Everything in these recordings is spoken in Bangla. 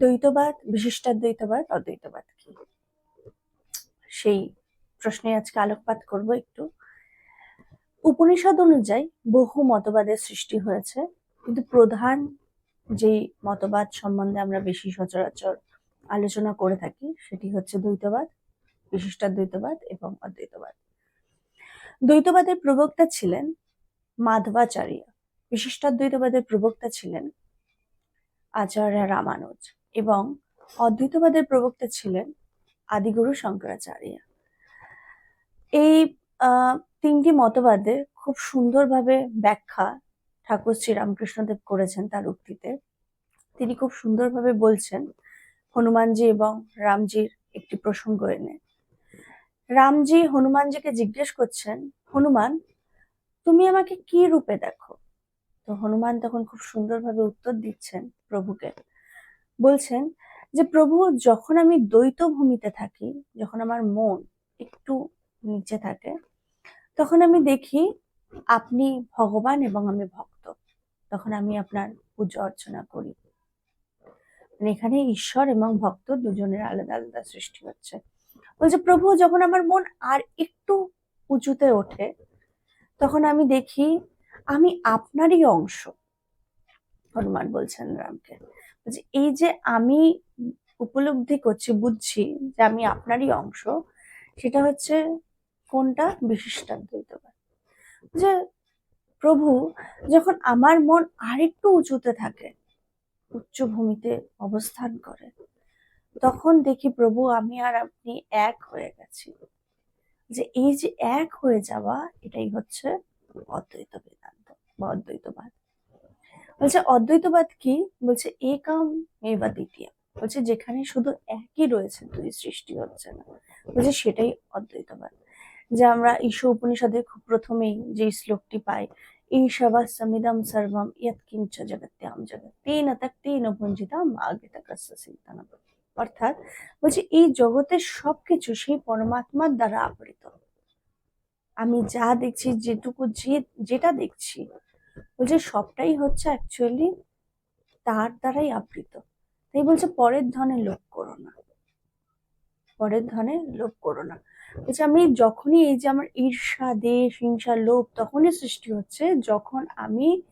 দ্বৈতবাদ বিশিষ্টাদ্বৈতবাদ অদ্বৈতবাদ কি? সেই প্রশ্নে আজকে আলোকপাত করব একটু। উপনিষদ অনুযায়ী বহু মতবাদের সৃষ্টি হয়েছে, কিন্তু প্রধান যেই মতবাদ সম্বন্ধে আমরা বেশি সচরাচর আলোচনা করে থাকি, সেটি হচ্ছে দ্বৈতবাদ বিশিষ্টাদ্বৈতবাদ এবং অদ্বৈতবাদ। দ্বৈতবাদের প্রবক্তা ছিলেন মাধবাচার্য। বিশিষ্টাদ্বৈতবাদের প্রবক্তা ছিলেন আচার্য রামানুজ। এবং অদ্বৈতবাদের প্রবক্তা ছিলেন আদিগুরু শঙ্করাচার্য। এই তিনটি মতবাদের খুব সুন্দরভাবে ব্যাখ্যা ঠাকুর শ্রীরামকৃষ্ণদেব করেছেন তার উক্তিতে। তিনি খুব সুন্দরভাবে বলছেন, হনুমানজি এবং রামজির একটি প্রসঙ্গ এনে। রামজি হনুমানজিকে জিজ্ঞেস করছেন, হনুমান, তুমি আমাকে কি রূপে দেখো? তো হনুমান তখন খুব সুন্দরভাবে উত্তর দিচ্ছেন প্রভুকে বলছেন যে, প্রভু, যখন আমি দ্বৈত ভূমিতে থাকি, যখন আমার মন একটু নিচে থাকে, তখন আমি দেখি আপনি ভগবান এবং আমি ভক্ত। তখন আমি আপনার পূজা অর্চনা করি। মানে এখানে ঈশ্বর এবং ভক্ত দুজনের আলাদা আলাদা সৃষ্টি হচ্ছে। বলছে, প্রভু, যখন আমার মন আর একটু উঁচুতে ওঠে, তখন আমি দেখি আমি আপনারই অংশ। হনুমান বলছেন রামকে। এই যে আমি উপলব্ধি করছি, বুঝছি যে আমি আপনারই অংশ, সেটা হচ্ছে কোনটা? বিশিষ্টাদ্বৈতবাদ যে প্রভু, যখন আমার মন আরেকটু উঁচুতে থাকে উচ্চভূমিতে অবস্থান করে, তখন দেখি প্রভু, আমি আর আপনি এক হয়ে গেছি। যে এই যে এক হয়ে যাওয়া, এটাই হচ্ছে অদ্বৈত বেদান্ত, বা অদ্বৈতবাদ। বলছে, অদ্বৈতবাদ কি? বলছে, একাম এবা দ্বিতীয়। বলছে, যেখানে শুধু একই রয়েছে, দুই সৃষ্টি হচ্ছে না। বলছে, সেটাই অদ্বৈতবাদ। যে আমরা ঈশো উপনিষদে খুব প্রথমেই যে শ্লোকটি পাই, ঈশাবা সমিদম সর্বম ইয়ৎ কিঞ্চ জগত্যাম জগৎ তেন তক তেন ভঞ্জিতাম চিন্তনম অর্থাৎ বলছে, এই জগতের সবকিছু সেই পরমাত্মার দ্বারা আবৃত। আমি যা দেখছি, যেটুকু যে, যেটা দেখছি বলছে সবটাই হচ্ছে অ্যাকচুয়ালি তার দ্বারাই আবৃত। তাই বলছে, পরের ধনে লোভ করো না। পরের ধনে লোভ করো না। বলছে, আমি যখনই এই যে আমার ঈর্ষা, দেশ, হিংসা, লোভ তখনই সৃষ্টি হচ্ছে যখন আমি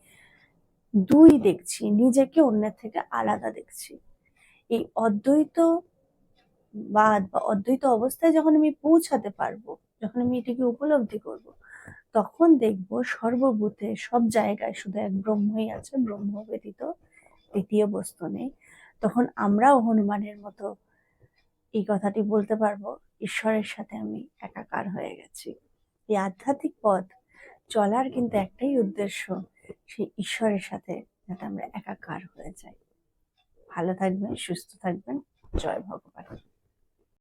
দুই দেখছি, নিজেকে অন্যের থেকে আলাদা দেখছি। এই অদ্বৈত বাদ বা অদ্বৈত অবস্থায় যখন আমি পৌঁছাতে পারব, যখন আমি এটাকে উপলব্ধি করব তখন দেখব সর্বভূতে সব জায়গায় শুধু এক ব্রহ্মই আছে, ব্রহ্ম ব্যতীত দ্বিতীয় বস্তু নেই। তখন আমরাও হনুমানের মতো এই কথাটি বলতে পারব, ঈশ্বরের সাথে আমি একাকার হয়ে গেছি। এই আধ্যাত্মিক পথ চলার কিন্তু একটাই উদ্দেশ্য, সেই ঈশ্বরের সাথে যাতে আমরা একাকার হয়ে যাই। ভালো থাকবেন, সুস্থ থাকবেন। জয় ভগবান।